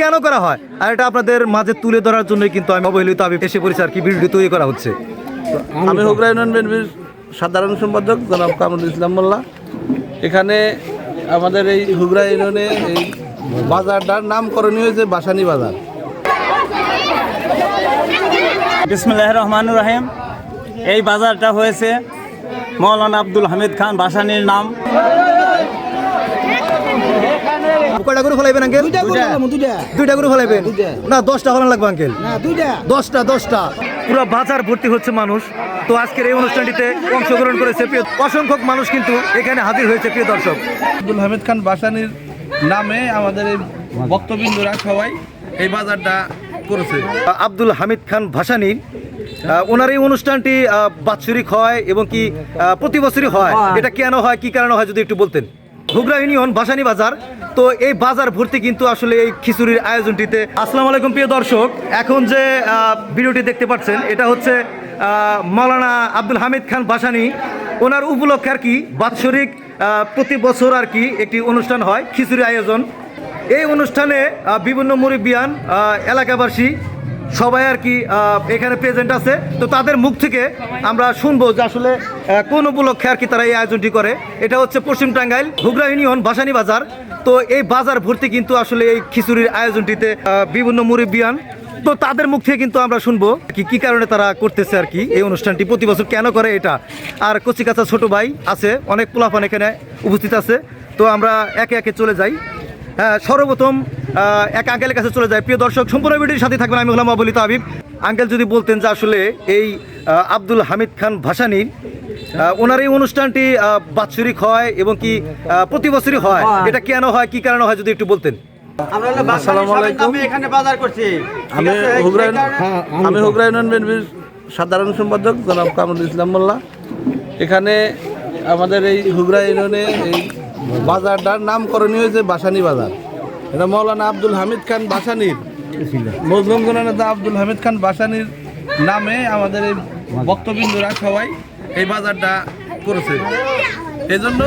কেন করা হয়? আর এটা আপনাদের মাঝে তুলে ধরার জন্য কিন্তু আমি অবহেলিত আমি এসে পড়েছি আর কি ভিডিও তৈরি করা হচ্ছে। আমি হুগরা ইউনিয়ন বিএনপির সাধারণ সম্পাদক জনাব কামরুল ইসলাম মোল্লা। এখানে আমাদের এই হুগরা ইউনিয়নে এই বাজারটার নামকরণীয় হয়েছে বাসানি বাজার। বিসমুল্লাহ রহমানুর রহিম। এই বাজারটা হয়েছে মৌলানা আব্দুল হামিদ খান বাসানির নাম। কয়টা করে ফলাইবেন আঙ্কেল? দুইটা করে ফলাইবেন? না দশটা ফলান লাগবে আঙ্কেল। দশটা দশটা। পুরো বাজার ভর্তি হচ্ছে মানুষ। তো আজকের এই অনুষ্ঠানটিতে অংশগ্রহণ করেছে প্রিয় অসংখ্য মানুষ কিন্তু এখানে হাজির হয়েছে প্রিয় দর্শক। আব্দুল হামিদ খান বাসানির নামে আমাদের এই বক্তবিন্দুরা সবাই এই বাজারটা করেছে। আব্দুল হামিদ খান ভাসানী আহ, ওনার এই অনুষ্ঠানটি আহ, বাৎসরিক হয় এবং কি আহ, প্রতি বছরই হয়। এটা কেন হয় কি কারণে হয় যদি একটু বলতেন? হুগরা ইউনিয়ন বাসানি বাজার। তো এই বাজার ভর্তি কিন্তু আসলে এই খিচুড়ির আয়োজনটিতে। আসসালামু আলাইকুম প্রিয় দর্শক, এখন যে ভিডিওটি দেখতে পাচ্ছেন, এটা হচ্ছে মৌলানা আব্দুল হামিদ খান বাসানি ওনার উপলক্ষে আর কি বাৎসরিক প্রতি বছর আর কি একটি অনুষ্ঠান হয়, খিচুড়ি আয়োজন। এই অনুষ্ঠানে বিভিন্ন মুরিবিয়ান এলাকাবাসী সবাই আর কি এখানে প্রেজেন্ট আছে। তো তাদের মুখ থেকে আমরা শুনব যে আসলে কোন উপলক্ষে আর কি তারা এই আয়োজনটি করে। এটা হচ্ছে পশ্চিম টাঙ্গাইল হুগরা ইউনিয়ন বাসানি বাজার। তো এই বাজার ভর্তি কিন্তু আসলে এই খিচুড়ির আয়োজনটিতে বিভিন্ন মুরব্বিয়ান। তো তাদের মুখ থেকে কিন্তু আমরা শুনব কি কি কারণে তারা করতেছে আর কি এই অনুষ্ঠানটি। প্রতি বছর কেন করে এটা? আর কচিকাচা ছোট ভাই আছে, অনেক পোলাপান এখানে উপস্থিত আছে। তো আমরা একে একে চলে যাই। সর্বপ্রথম এক আঙ্কেলের কাছে চলে যায়। প্রিয় দর্শক সম্পূর্ণ ভিডিওর সাথে থাকবেন আমি হলাম অবলিত আবিব আঙ্কেল যদি বলতেন যে আসলে এই আব্দুল হামিদ খান ভাসানী ওনার এই অনুষ্ঠানটি বাৎসরিক হয় এবং কি প্রতি বছরই হয়। এটা কেন হয় কি কারণে হয় যদি একটু বলতেন। আসসালামু আলাইকুম। এখানে বাজার করছি। আমি হুগরা আমি হুগরা বিএনপির সাধারণ সম্পাদক জনাব কামরুল ইসলাম মোল্লা। এখানে আমাদের এই হুগরা ইউনিয়নে এই বাজারটার নামকরণীয় হয়েছে বাসানি বাজার। এটা মৌলানা আব্দুল হামিদ খান বাসানির। মজলুম গুনানেতা আব্দুল হামিদ খান বাসানির নামে আমাদের এই বক্তবিন্দুরা সবাই এই বাজারটা করেছে। এই জন্য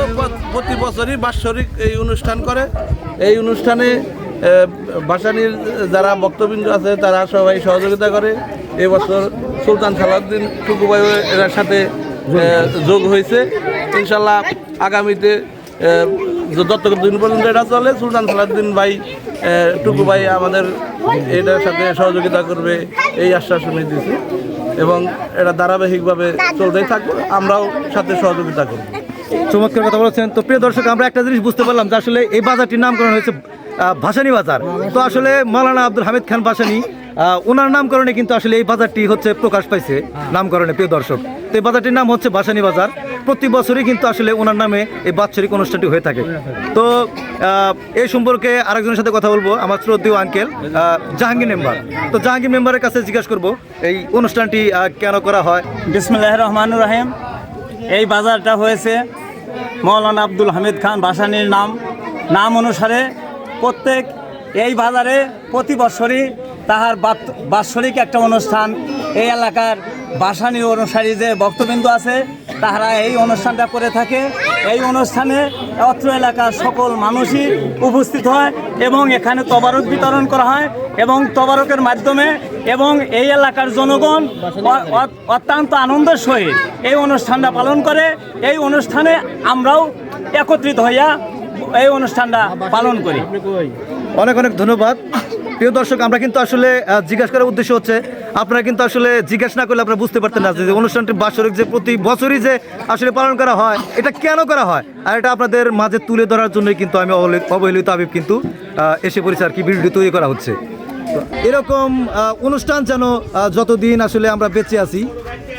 প্রতি বছরই বাৎসরিক এই অনুষ্ঠান করে। এই অনুষ্ঠানে বাসানির যারা বক্তবিন্দু আছে, তারা সবাই সহযোগিতা করে। এবছর সুলতান সালাউদ্দিন টুকুবাই এর সাথে যোগ হয়েছে। ইনশাল্লাহ আগামীতে আহ, যতদিন পর্যন্ত এটা চলে সুলতান সালাউদ্দিন ভাই টুকু ভাই আমাদের এটার সাথে সহযোগিতা করবে এই আশ্বাসনে দিয়েছে। এবং এটা ধারাবাহিকভাবে চলতেই থাকবে আমরাও সাথে সহযোগিতা করব। চমৎকার কথা বলেছেন। তো প্রিয় দর্শক আমরা একটা জিনিস বুঝতে পারলাম যে আসলে এই বাজারটির নামকরণ হয়েছে ভাসানী বাজার। তো আসলে মাওলানা আব্দুল হামিদ খান ভাসানী ওনার নামকরণে কিন্তু আসলে এই বাজারটি হচ্ছে প্রকাশ পাইছে নামকরণে প্রিয় দর্শক। তো এই বাজারটির নাম হচ্ছে ভাসানী বাজার। প্রতি বছরই কিন্তু আসলে ওনার নামে এই বাৎসরিক অনুষ্ঠানটি হয়ে থাকে। তো এই সম্পর্কে আরেকজনের সাথে কথা বলব, আমার শ্রদ্ধেয় আঙ্কেল জাহাঙ্গীর মেম্বার। তো জাহাঙ্গীর মেম্বারের কাছে জিজ্ঞাসা করব, এই অনুষ্ঠানটি কেন করা হয়? বিসমুল্লাহ রহমানুর রহিম। এই বাজারটা হয়েছে মৌলানা আব্দুল হামিদ খান বাসানির নাম। নাম অনুসারে প্রত্যেক এই বাজারে প্রতি বছরই তাহার বাৎসরিক একটা অনুষ্ঠান এই এলাকার বাসানি অনুসারী যে বক্তবিন্দু আছে, তাহারা এই অনুষ্ঠানটা করে থাকে। এই অনুষ্ঠানে অত্র এলাকার সকল মানুষই উপস্থিত হয় এবং এখানে তবারক বিতরণ করা হয় এবং তবারকের মাধ্যমে এবং এই এলাকার জনগণ অত্যন্ত আনন্দের সহিত এই অনুষ্ঠানটা পালন করে। এই অনুষ্ঠানে আমরাও একত্রিত হইয়া এই অনুষ্ঠানটা পালন করি। অনেক অনেক ধন্যবাদ। প্রিয় দর্শক, আমরা কিন্তু আসলে জিজ্ঞাসা করার উদ্দেশ্য হচ্ছে, আপনারা কিন্তু আসলে জিজ্ঞাসা না করলে আপনারা বুঝতে পারতেন না যে অনুষ্ঠানটি বাৎসরিক যে প্রতি বছরই যে আসলে পালন করা হয়, এটা কেন করা হয়? আর এটা আপনাদের মাঝে তুলে ধরার জন্যই কিন্তু আমি অবহেলি- অবহেলিত আবিব কিন্তু এসে পড়েছি আর কি ভিডিও তৈরি করা হচ্ছে। এরকম অনুষ্ঠান যেন যতদিন আসলে আমরা বেঁচে আছি,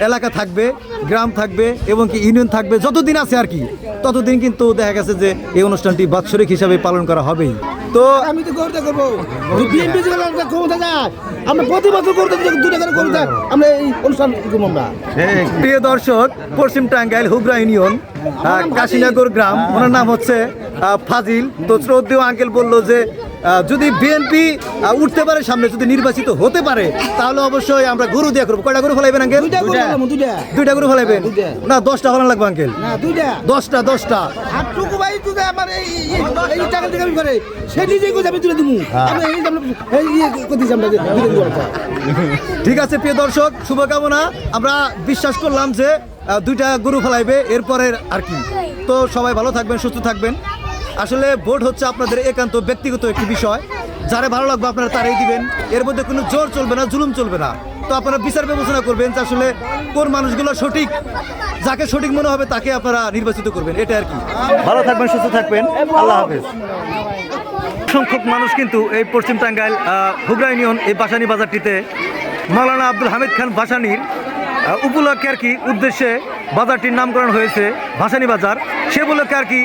এলাকা থাকবে, গ্রাম থাকবে এবং কি ইউনিয়ন থাকবে, যতদিন আছে আর কি ততদিন কিন্তু দেখা গেছে যে এই অনুষ্ঠানটি বাৎসরিক হিসাবে পালন করা হবেই। তো আমি তো করতে করব। বিএনপি ক্ষমতা যায় আমরা প্রতি বছর করতে দুটা করে করতে আমরা এই অনুষ্ঠান করব আমরা। প্রিয় দর্শক পশ্চিম টাঙ্গাইল হুগরা ইউনিয়ন কাশিনগর গ্রাম ওনার নাম হচ্ছে ফাজিল। তো শ্রদ্ধেয় আঙ্কেল বলল যে যদি বিএনপি উঠতে পারে সামনে যদি নির্বাচিত হতে পারে তাহলে অবশ্যই আমরা গরু দিয়ে করব। কয়টা গরু ফেলাইবেন আঙ্কেল? দুইটা গরু ফেলাইবেন? দুইটা। না দশটা ফেলান লাগবে আঙ্কেল। না দুইটা। দশটা দশটা। ঠিক আছে প্রিয় দর্শক শুভকামনা। আমরা বিশ্বাস করলাম যে দুইটা গরু ফেলাইবে এরপরের আর কি। তো সবাই ভালো থাকবেন সুস্থ থাকবেন। আসলে ভোট হচ্ছে আপনাদের একান্ত ব্যক্তিগত একটি বিষয়। যারা ভালো লাগবে আপনারা তারাই দিবেন। এর মধ্যে কোনো জোর চলবে না, জুলুম চলবে না। তো আপনারা বিচার বিবেচনা করবেন যে আসলে কোন মানুষগুলো সঠিক, যাকে সঠিক মনে হবে তাকে আপনারা নির্বাচিত করবেন। এটা আর কি। ভালো থাকবেন, সুস্থ থাকবেন। আল্লাহ হাফেজ। সংখ্যক মানুষ কিন্তু এই পশ্চিম টাঙ্গাইল হুগরা ইউনিয়ন, এই বাসানি বাজারটিতে মাওলানা আব্দুল হামিদ খান ভাসানির উপলক্ষে আর কি উদ্দেশ্যে বাজারটির নামকরণ হয়েছে ভাসানি বাজার। সে উপলক্ষে আর কি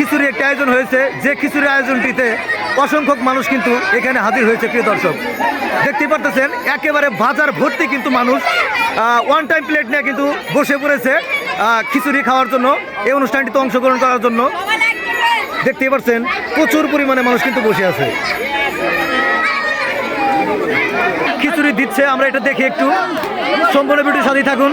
খিচুড়ি একটা আয়োজন হয়েছে। যে খিচুড়ি আয়োজনটিতে অসংখ্যক মানুষ কিন্তু এখানে হাজির হয়েছে, প্রিয় দর্শক। দেখতে পারতেছেন, একেবারে বাজার ভর্তি কিন্তু মানুষ। ওয়ান টাইম প্লেট নিয়ে কিন্তু বসে পড়েছে খিচুড়ি খাওয়ার জন্য। এই অনুষ্ঠানটিতে অংশগ্রহণ করার জন্য। দেখতে পাচ্ছেন প্রচুর পরিমাণে মানুষ কিন্তু বসে আছে। খিচুড়ি দিচ্ছে, আমরা এটা দেখি একটু। সম্পূর্ণ ভিডিও সাথে থাকুন।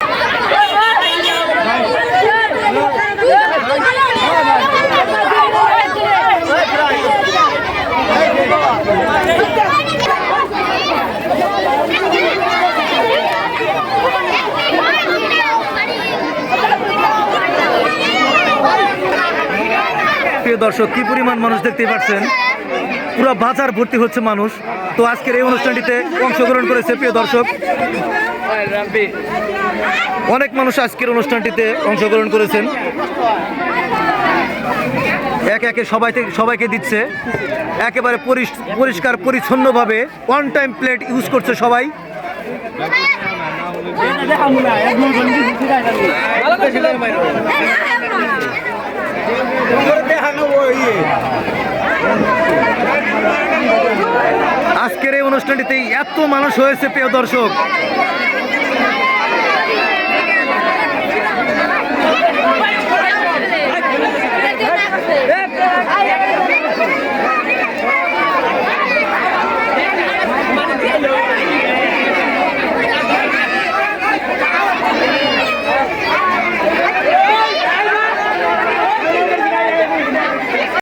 দর্শক, কি পরিমাণ মানুষ দেখতে পাচ্ছেন? পুরো বাজার ভর্তি হচ্ছে মানুষ। তো আজকের এই অনুষ্ঠানটিতে অংশগ্রহণ করেছে প্রিয় দর্শক। অনেক মানুষ আজকের অনুষ্ঠানটিতে অংশগ্রহণ করেছেন। একে একে সবাই সবাইকে দিচ্ছে। একেবারে পরিষ্কার, পরিচ্ছন্নভাবে ওয়ান টাইম প্লেট ইউজ করছে সবাই। আজকের এই অনুষ্ঠানটিতে এত মানুষ হয়েছে প্রিয় দর্শক।